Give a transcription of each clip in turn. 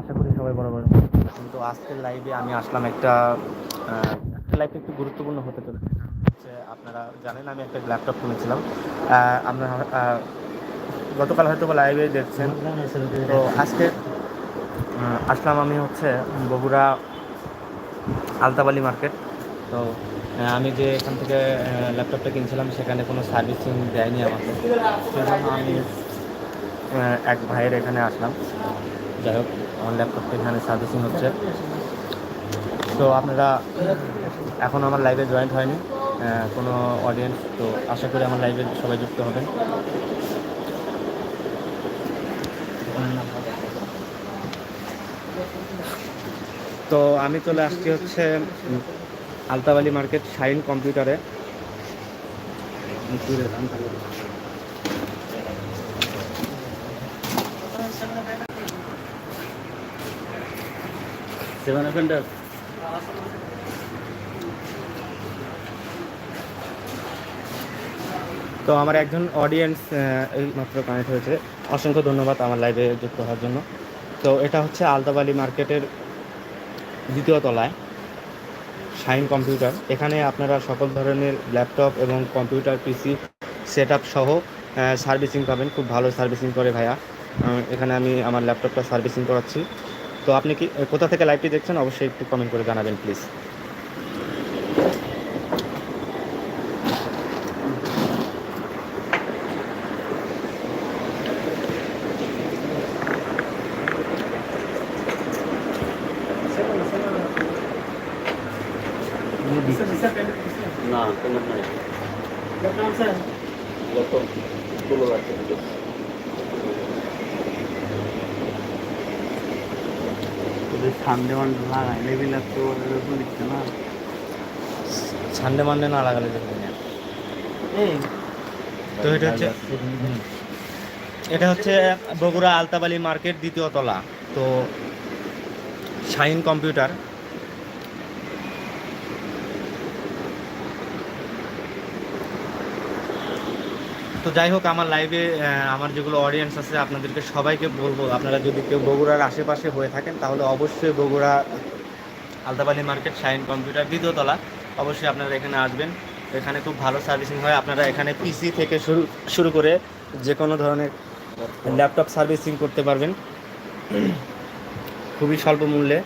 আশা করি সবাই বরাবর। কিন্তু আজকের লাইভে আমি আসলাম একটা একটা লাইভ একটু গুরুত্বপূর্ণ হতে চলেছে। আপনারা জানেন, আমি একটা ল্যাপটপ কিনেছিলাম। আপনারা গতকাল হয়তো লাইভে দেখছেন। তো আজকে আসলাম আমি হচ্ছে বগুড়া আলতাবালি মার্কেট তো আমি যে এখান থেকে ল্যাপটপটা কিনছিলাম, সেখানে কোনো সার্ভিসিং দেয়নি আমাকে। আমি এক ভাইয়ের এখানে আসলাম। যাই হোক। আমার ল্যাপটপটা এখানে সার্ভিসিং হচ্ছে। তো আপনারা এখন আমার লাইভে জয়েন্ট হয়নি কোনো অডিয়েন্স তো আশা করি আমার লাইভে সবাই যুক্ত হবেন। তো আমি চলে আসছি হচ্ছে আলতাবালি মার্কেট শাইন কম্পিউটারে। সেভেন অফেন্ডার তো আমার একজন অডিয়েন্স এই মাত্র কানেক্ট হয়েছে। অসংখ্য ধন্যবাদ আমার লাইভে যুক্ত হওয়ার জন্য। তো এটা হচ্ছে আলতাবালি মার্কেটের দ্বিতীয় তলায় শাইন কম্পিউটার এখানে আপনারা সকল ধরনের ল্যাপটপ এবং কম্পিউটার পিসি সেট সহ সার্ভিসিং পাবেন। খুব ভালো সার্ভিসিং করে ভাইয়া। এখানে আমি আমার ল্যাপটপটা সার্ভিসিং করাচ্ছি। তো আপনি কি কোথা থেকে লাইভটি দেখছেন? অবশ্যই একটু কমেন্ট করে জানাবেন প্লিজ না কোনো নাই। গত ষোলো আছে সামনে মান্ডে তো এরকম দিচ্ছে না। সানডে মানডে না লাগালে দেখবেন না। এই। তো এটা হচ্ছে এটা হচ্ছে বগুড়া আলতাবালি মার্কেট দ্বিতীয় তলা। তো শাইন কম্পিউটার। তো যাই হোক আমার লাইভে আমার যেগুলো অডিয়েন্স আছে আপনাদেরকে সবাইকে বলব আপনারা যদি কেউ বগুড়ার আশেপাশে হয়ে থাকেন তাহলে অবশ্যই Bogura Altabali market shine computer দ্বিতীয় তলা অবশ্যই আপনারা এখানে আসবেন। এখানে খুব ভালো সার্ভিসিং হয়। আপনারা এখানে পিসি থেকে শুরু শুরু করে যে কোনো ধরনের ল্যাপটপ সার্ভিসিং করতে পারবেন। খুবই স্বল্প মূল্যে।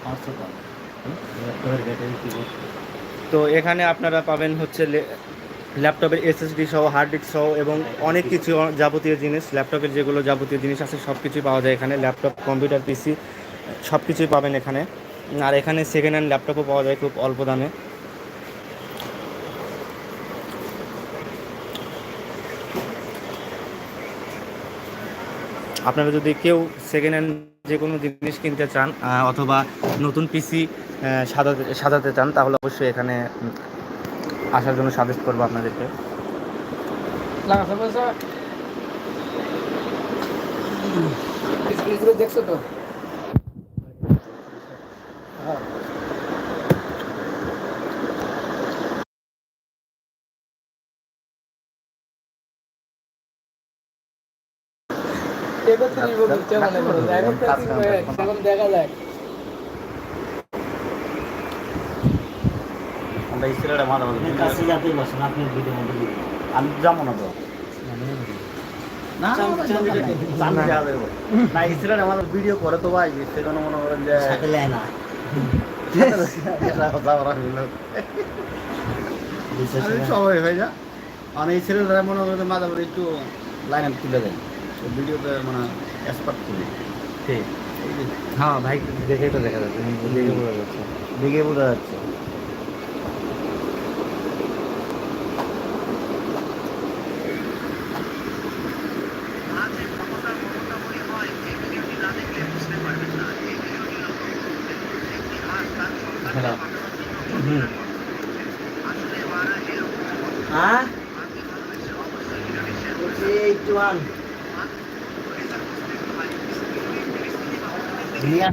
তো এখানে আপনারা পাবেন হচ্ছে ল্যাপটপের এসএসডি সহ হার্ড ডিস্ক সহ এবং অনেক কিছু যাবতীয় জিনিস, ল্যাপটপের যেগুলো যাবতীয় জিনিস আছে সব কিছুই পাওয়া যায় এখানে। ল্যাপটপ, কম্পিউটার পিসি সব কিছুই পাবেন এখানে। আর এখানে সেকেন্ড হ্যান্ড ল্যাপটপও পাওয়া যায় খুব অল্প দামে। আপনারা যদি কেউ সেকেন্ড হ্যান্ড যে কোনো জিনিস কিনতে চান অথবা নতুন পিসি সাজাতে সাজাতে চান, তাহলে অবশ্যই এখানে আসার জন্য সাজেস্ট করব আপনাদেরকে। দেখছ তো? মানে দেখা যায় ভালো কাছে বসেন আপনি ভিডিও মধ্যে দিবেন আমি যাব না তো। না আমাদের ভিডিও করে তো ভাই মনে করেন যে না। সবাই হয়ে যা। মানে এই ছেলেরা মনে করেন মাথা করে একটু লাইন তুলে দেয়। ভিডিওতে মানে এক্সপার্ট করি। ঠিক। হ্যাঁ ভাই দেখেই তো দেখা যাচ্ছে। দেখে বোঝা যাচ্ছে। দেখে বোঝা যাচ্ছে। হ্যাঁ একটু আন নিয়ে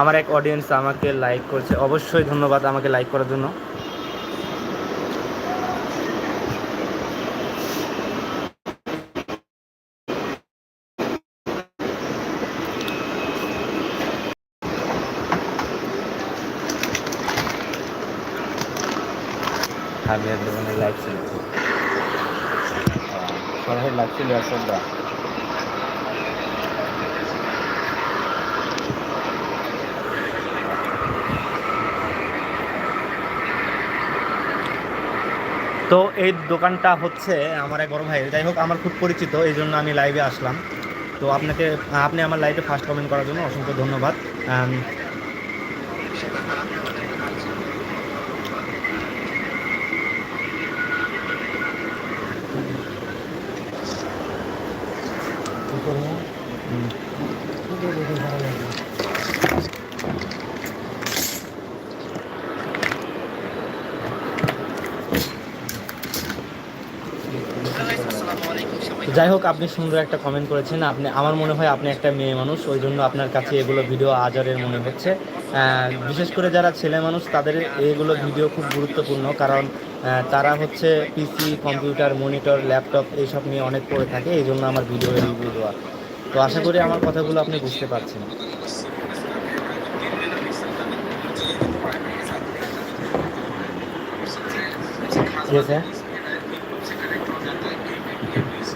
আমার এক অডিয়েন্স আমাকে লাইক করছে। অবশ্যই ধন্যবাদ আমাকে লাইক করার জন্য। আর দোকানে লাইক ছিল সরাসরি লাগছিল একশোটা তো এই দোকানটা হচ্ছে আমার এক বড় ভাই। যাই হোক, আমার খুব পরিচিত, এই জন্য আমি লাইভে আসলাম। তো আপনাকে, আপনি আমার লাইভে ফার্স্ট কমেন্ট করার জন্য অসংখ্য ধন্যবাদ আম, হুম। তো যাই হোক, আপনি সুন্দর একটা কমেন্ট করেছেন। আপনি, আমার মনে হয় আপনি একটা মেয়ে মানুষ, ওই জন্য আপনার কাছে এগুলো ভিডিও আজারের মনে হচ্ছে। বিশেষ করে যারা ছেলে মানুষ, তাদের এগুলো ভিডিও খুব গুরুত্বপূর্ণ, কারণ তারা হচ্ছে পিসি কম্পিউটার মনিটর ল্যাপটপ এইসব নিয়ে অনেক পড়ে থাকে, এই জন্য আমার ভিডিও রিভিউ দেওয়া। তো আশা করি আমার কথাগুলো আপনি বুঝতে পারছেন। ঠিক আছে হয়ে গেছে ভাইয়া হচ্ছে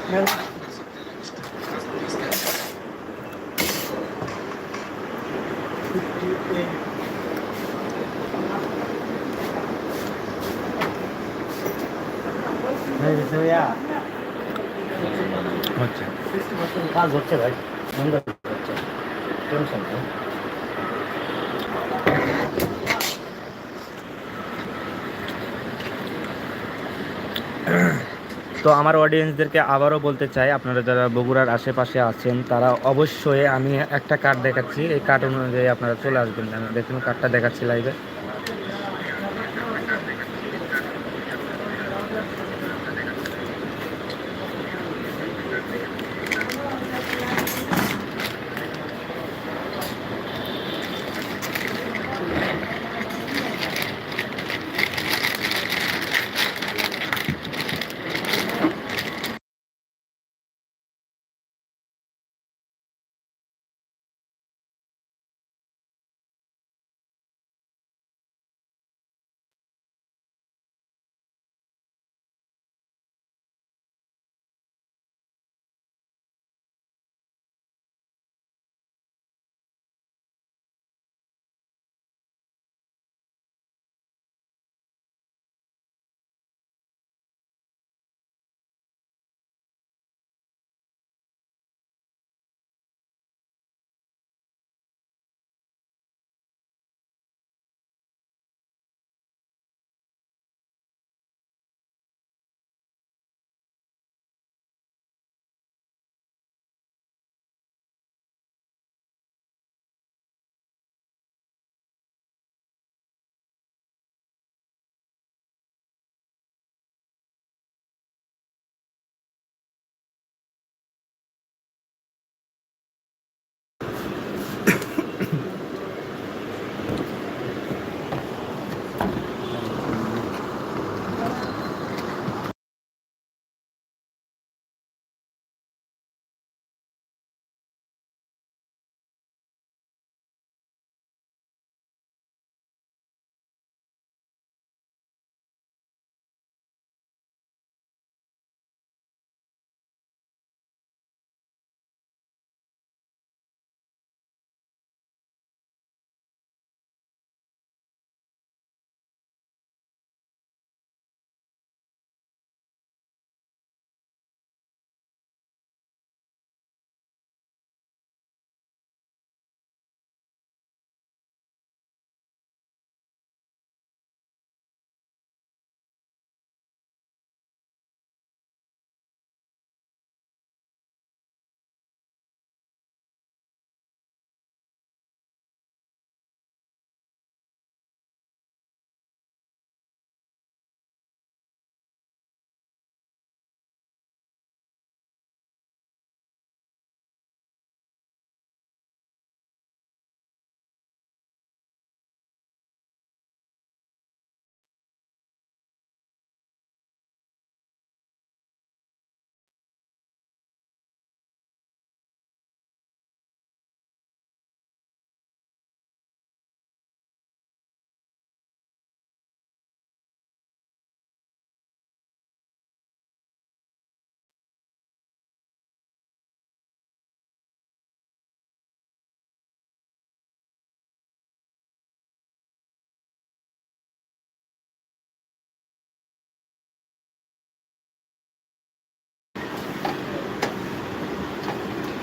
কাজ হচ্ছে ভাই। সুন্দর হচ্ছে। টেনশন তো আমার অডিয়েন্সদেরকে আবারও বলতে চাই, আপনারা যারা বগুড়ার আশেপাশে আছেন, তারা অবশ্যই আমি একটা কার্ড দেখাচ্ছি। এই কার্ড অনুযায়ী আপনারা চলে আসবেন। দেখুন কার্ডটা দেখাচ্ছি লাইভে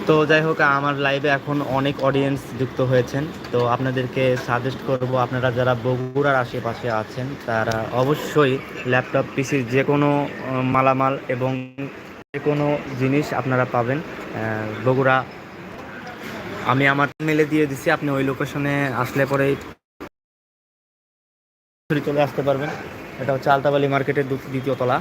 তো যাই হোক, আমার লাইভে এখন অনেক অডিয়েন্স যুক্ত হয়েছেন। তো আপনাদেরকে সাজেস্ট করব, আপনারা যারা বগুড়ার আশেপাশে আছেন, তারা অবশ্যই ল্যাপটপ পিসির যে কোনো মালামাল এবং যে কোনো জিনিস আপনারা পাবেন। বগুড়া, আমি আমার মেলে দিয়ে দিছি, আপনি ওই লোকেশনে আসলে পরেই চলে আসতে পারবেন। এটা হচ্ছে আলতাবালি মার্কেটের দ্বিতীয় তলা।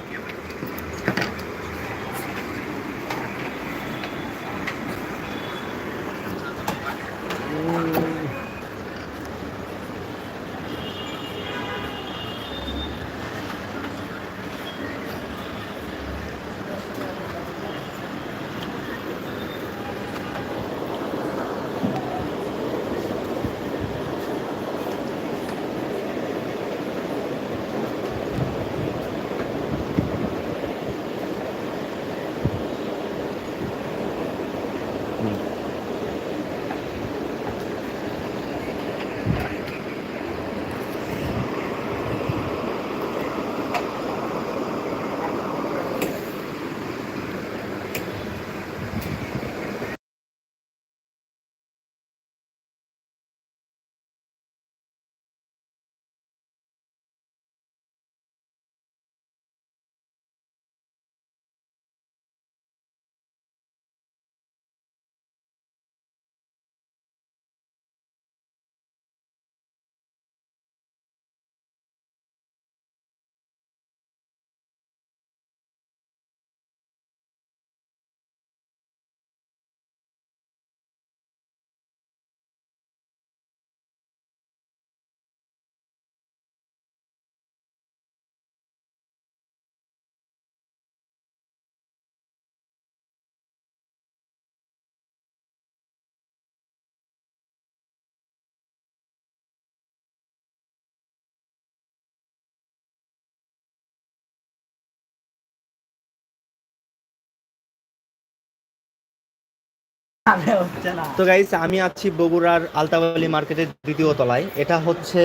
তো গাইস আমি আছি বগুড়ার আলতাবালি মার্কেটের দ্বিতীয় তলায়। এটা হচ্ছে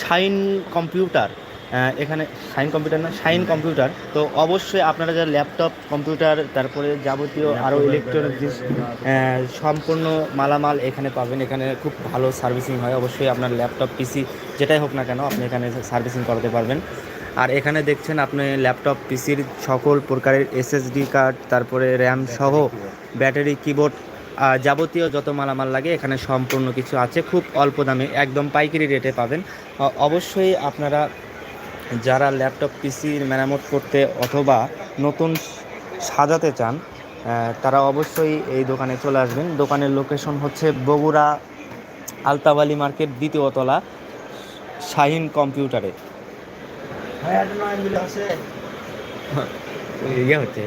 শাইন কম্পিউটার। এখানে শাইন কম্পিউটার না শাইন কম্পিউটার। তো অবশ্যই আপনারা যারা ল্যাপটপ কম্পিউটার তারপরে যাবতীয় আরও ইলেকট্রনিক জিনিস সম্পূর্ণ মালামাল এখানে পাবেন। এখানে খুব ভালো সার্ভিসিং হয়। অবশ্যই আপনার ল্যাপটপ পিসি যেটাই হোক না কেন আপনি এখানে সার্ভিসিং করাতে পারবেন। আর এখানে দেখছেন আপনি ল্যাপটপ পিসির সকল প্রকারের এসএসডি কার্ড তারপরে র্যাম সহ ব্যাটারি কিবোর্ড যাবতীয় যত মালামাল লাগে এখানে সম্পূর্ণ কিছু আছে খুব অল্প দামে একদম পাইকারি রেটে পাবেন। অবশ্যই আপনারা যারা ল্যাপটপ পিসির মেরামত করতে অথবা নতুন সাজাতে চান তারা অবশ্যই এই দোকানে চলে আসবেন। দোকানের লোকেশন হচ্ছে বগুড়া আলতাবালি মার্কেট দ্বিতীয়তলা শাহিন কম্পিউটারে। হ্যাঁ এটা নয় আছে। ইয়ে হচ্ছে।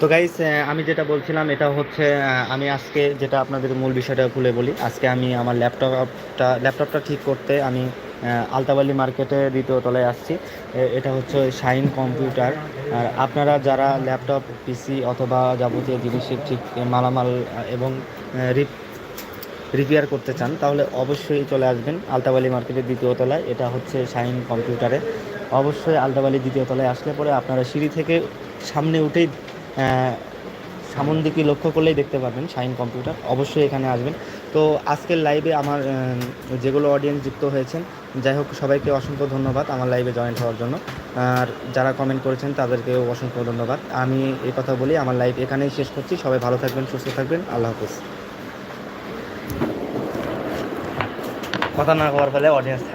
তো গাইস আমি যেটা বলছিলাম, এটা হচ্ছে আমি আজকে যেটা আপনাদের মূল বিষয়টা খুলে বলি, আজকে আমি আমার ল্যাপটপটা ল্যাপটপটা ঠিক করতে আমি আলতাবালি মার্কেটে দ্বিতীয় তলায় আসছি। এটা হচ্ছে শাইন কম্পিউটার। আর আপনারা যারা ল্যাপটপ, পিসি অথবা যাবতীয় জিনিসের ঠিক মালামাল এবং রিপ, রিপেয়ার করতে চান, তাহলে অবশ্যই চলে আসবেন আলতাবালি মার্কেটের দ্বিতীয় তলায়। এটা হচ্ছে শাইন কম্পিউটারে। অবশ্যই আলতাবালি দ্বিতীয় তলায় আসলে পরে আপনারা সিঁড়ি থেকে সামনে উঠেই সামন দিকে লক্ষ্য করলেই দেখতে পারবেন শাইন কম্পিউটার, অবশ্যই এখানে আসবেন। তো আজকের লাইভে আমার যেগুলো অডিয়েন্স যুক্ত হয়েছেন, যাই হোক, সবাইকে অসংখ্য ধন্যবাদ আমার লাইভে জয়েন হওয়ার জন্য। আর যারা কমেন্ট করেছেন, তাদেরকেও অসংখ্য ধন্যবাদ। আমি এই কথা বলি, আমার লাইভ এখানেই শেষ করছি। সবাই ভালো থাকবেন, সুস্থ থাকবেন। আল্লাহ হাফিজ। কথা না হওয়ার ফলে অডিয়েন্স থাকে